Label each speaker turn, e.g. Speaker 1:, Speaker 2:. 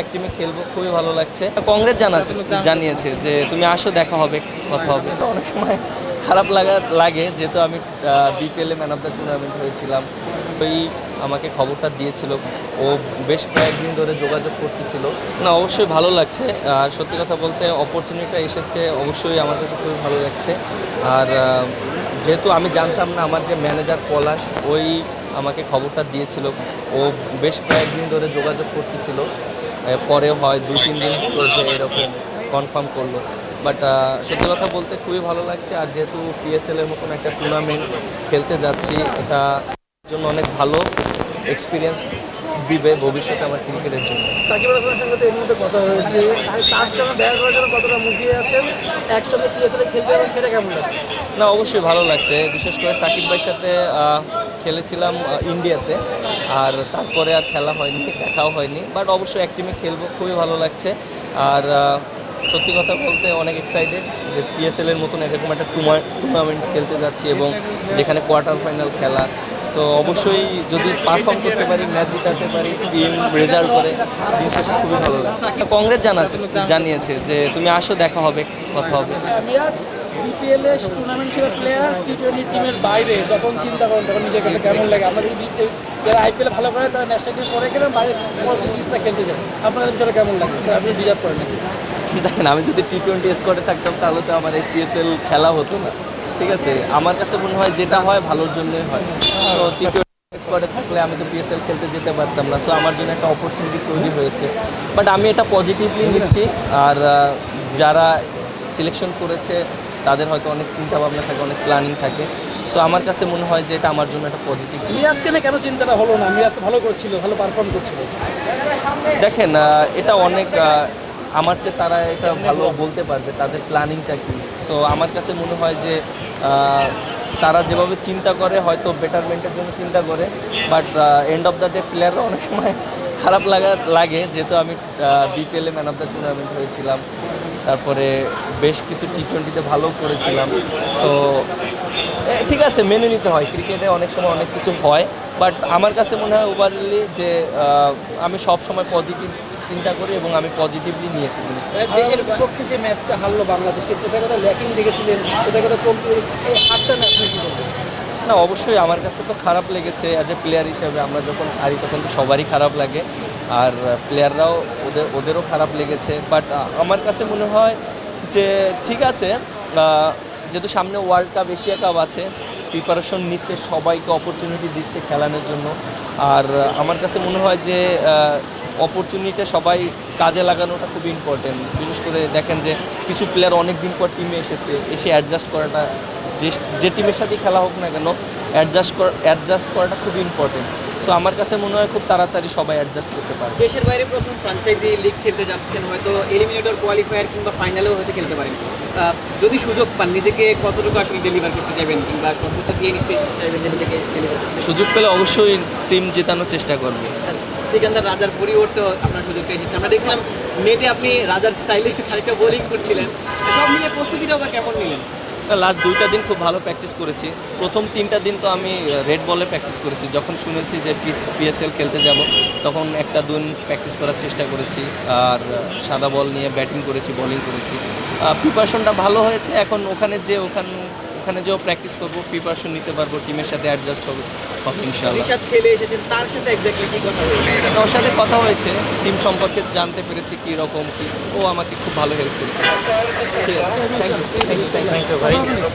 Speaker 1: এক টিমে খেলব, খুবই ভালো লাগছে। কংগ্রেস জানাচ্ছে, জানিয়েছে যে তুমি আসো, দেখা হবে, কথা হবে। অনেক সময় খারাপ লাগা, লাগে, যেহেতু আমি বিপিএলে ম্যান অফ দ্য টুর্নামেন্ট হয়েছিলাম। ওই আমাকে খবরটা দিয়েছিল। ও বেশ কয়েকদিন ধরে যোগাযোগ করতেছিল। না, অবশ্যই ভালো লাগছে। আর সত্যি কথা বলতে অপরচুনিটিটা এসেছে, অবশ্যই আমার কাছে খুবই ভালো লাগছে। আর যেহেতু আমি জানতাম না, আমার যে ম্যানেজার পলাশ, ওই আমাকে খবরটা দিয়েছিল। ও বেশ কয়েকদিন ধরে যোগাযোগ করতেছিল। পরে হয় দু তিন দিন চলছে এরকম কনফার্ম করল। বাট সত্যি কথা বলতে খুবই ভালো লাগছে। আর যেহেতু পিএসএল এর মতন একটা টুর্নামেন্ট খেলতে যাচ্ছি, এটা জন্য অনেক ভালো এক্সপিরিয়েন্স দিবে ভবিষ্যতে আমার ক্রিকেটের জন্য।
Speaker 2: সাকিব আল হাসানের সঙ্গে তো এর মধ্যে কথা হয়েছে। তার সঙ্গে দেখা করার জন্য কতটা মুখিয়ে আছেন? একসঙ্গে পিএসএল খেলতে যাবেন সেটা কেমন লাগে
Speaker 1: না অবশ্যই ভালো লাগছে। বিশেষ করে সাকিব ভাইয়ের সাথে খেলেছিলাম ইন্ডিয়াতে। আর তারপরে আর খেলা হয়নি দেখাও হয়নি। বাট অবশ্যই এক টিমে খেলব খুবই ভালো লাগছে। আর সত্যি কথা বলতে অনেক এক্সাইটেড যে পিএসএল এর মতন এরকম একটা টুর্নামেন্ট খেলতে যাচ্ছি এবং যেখানে কোয়ার্টার ফাইনাল খেলা তো অবশ্যই যদি পারফর্ম করতে পারি ম্যাচ জিতাতে পারি টিম রেজাল্ট করে দিন শেষে খুবই ভালো লাগে কংগ্রেস জানাচ্ছে জানিয়েছে যে তুমি আসো দেখা হবে কথা হবে।
Speaker 2: BPL tournament player T twenty টিমের বাইরে যখন চিন্তা করেন তখন কেমন লাগে? যারা আইপিএল ভালো করে তারা ন্যাশনাল টিম পরে গেলাম বাইরে সিরিজটা খেলতে আপনাদের বিষয়টা কেমন লাগে? আপনি ডিজার্ভ করেন নাকি
Speaker 1: দেখেন আমি যদি টি টোয়েন্টি স্কোয়াডে থাকতাম তাহলে তো আমার এই পিএসএল খেলা হতো না। ঠিক আছে? আমার কাছে মনে হয় যেটা হয় ভালোর জন্যই হয়। তো টোয়েন্টি স্কোয়াডে থাকলে আমি তো পিএসএল খেলতে যেতে পারতাম না। সো আমার জন্য একটা অপরচুনিটি তৈরি হয়েছে। বাট আমি এটা পজিটিভলি নিচ্ছি। আর যারা সিলেকশন করেছে তাদের হয়তো অনেক চিন্তা ভাবনা থাকে অনেক প্ল্যানিং থাকে। সো আমার কাছে মনে হয় যে এটা আমার জন্য একটা পজিটিভ
Speaker 2: মিরাজকে নিয়ে কেন চিন্তাটা হলো না? মিরাজ তো ভালো করছিল ভালো পারফর্ম করছিল।
Speaker 1: দেখেন এটা অনেক আমার চেয়ে তারা এটা ভালো বলতে পারবে, তাদের প্ল্যানিংটা কি? সো আমার কাছে মনে হয় যে তারা যেভাবে চিন্তা করে, হয়তো বেটারমেন্টের জন্য চিন্তা করে but end of the day প্লেয়াররা অনেক সময় খারাপ লাগা, লাগে। যেহেতু আমি বিপিএলে ম্যান অফ দ্য টুর্নামেন্ট হয়েছিলাম, তারপরে বেশ কিছু টি টোয়েন্টিতে ভালো করেছিলাম। সো ঠিক আছে, মেনে নিতে হয়। ক্রিকেটে অনেক সময় অনেক কিছু হয় বাট আমার কাছে মনে হয় ওভারলি যে আমি সব সময় পজিটিভ চিন্তা করি এবং আমি পজিটিভলি নিয়েছি জিনিসটা।
Speaker 2: দেশের বিপক্ষে যে ম্যাচটা হারলো বাংলাদেশে কোথায় কোথায় ল্যাকিং দেখেছিলেন কোথায় কোথায় কমতি এই হারটা না আপনি কি বলবেন?
Speaker 1: না অবশ্যই আমার কাছে তো খারাপ লেগেছে অ্যাজ এ প্লেয়ার হিসেবে আমরা যখন হারি তখন তো সবারই খারাপ লাগে। আর প্লেয়াররাও ওদের ওদেরও খারাপ লেগেছে। বাট আমার কাছে মনে হয় যে ঠিক আছে যেহেতু সামনে ওয়ার্ল্ড কাপ এশিয়া কাপ আছে প্রিপারেশন নিচ্ছে সবাইকে অপরচুনিটি দিচ্ছে খেলানোর জন্য। আর আমার কাছে মনে হয় যে অপরচুনিটিটা সবাই কাজে লাগানোটা খুব ইম্পর্টেন্ট বিশেষ করে দেখেন যে কিছু প্লেয়ার অনেক দিন পর টিমে এসেছে এসে অ্যাডজাস্ট করাটা যে যে টিমের সাথেই খেলা হোক না কেন অ্যাডজাস্ট করা অ্যাডজাস্ট করাটা খুব ইম্পর্টেন্ট সো আমার কাছে মনে হয় খুব তাড়াতাড়ি সবাই অ্যাডজাস্ট করতে পারে
Speaker 3: দেশের বাইরে প্রথম ফ্রাঞ্চাইজি লিগ খেলতে যাচ্ছেন হয়তো এলিমিনেটর কোয়ালিফায়ার কিংবা ফাইনালেও হয়তো খেলতে পারেন। যদি সুযোগ পান নিজেকে কতটুকু আসলে ডেলিভার করতে চাইবেন কিংবা সর্বোচ্চ দিয়ে নিশ্চয়ই চাইবেন নিজেকে ডেলিভার
Speaker 1: সুযোগ পেলে অবশ্যই টিম জেতানোর চেষ্টা করবে।
Speaker 3: সিকান্দার রাজার পরিবর্তে আপনার সুযোগটা এসেছে। আমরা দেখছিলাম নেটে আপনি রাজার স্টাইলে খানিকটা বোলিং করছিলেন। সব মিলিয়ে প্রস্তুতিটাও বা কেমন নিলেন?
Speaker 1: লাস্ট দুইটা দিন খুব ভালো প্র্যাকটিস করেছি। প্রথম তিনটা দিন তো আমি রেড বলে প্র্যাকটিস করেছি। যখন শুনেছি যে পিস পিএসএল খেলতে যাব, তখন একটা দিন প্র্যাকটিস করার চেষ্টা করেছি। আর সাদা বল নিয়ে ব্যাটিং করেছি বোলিং করেছি। প্রিপারেশনটা ভালো হয়েছে। এখন ওখানে যে ওখান ওখানে যেও প্র্যাকটিস করব প্রিপারেশন নিতে পারব টিমের সাথে অ্যাডজাস্ট হবে হবে ইনশাআল্লাহ।
Speaker 3: খেলে এসেছেন তার সাথে এক্স্যাক্টলি কি কথা হয়েছে?
Speaker 1: ওর সাথে কথা হয়েছে টিম সম্পর্কে জানতে পেরেছি কি রকম কি ও আমাকে খুব ভালো হেল্প করেছে। Thank you thank you thank you ভাই।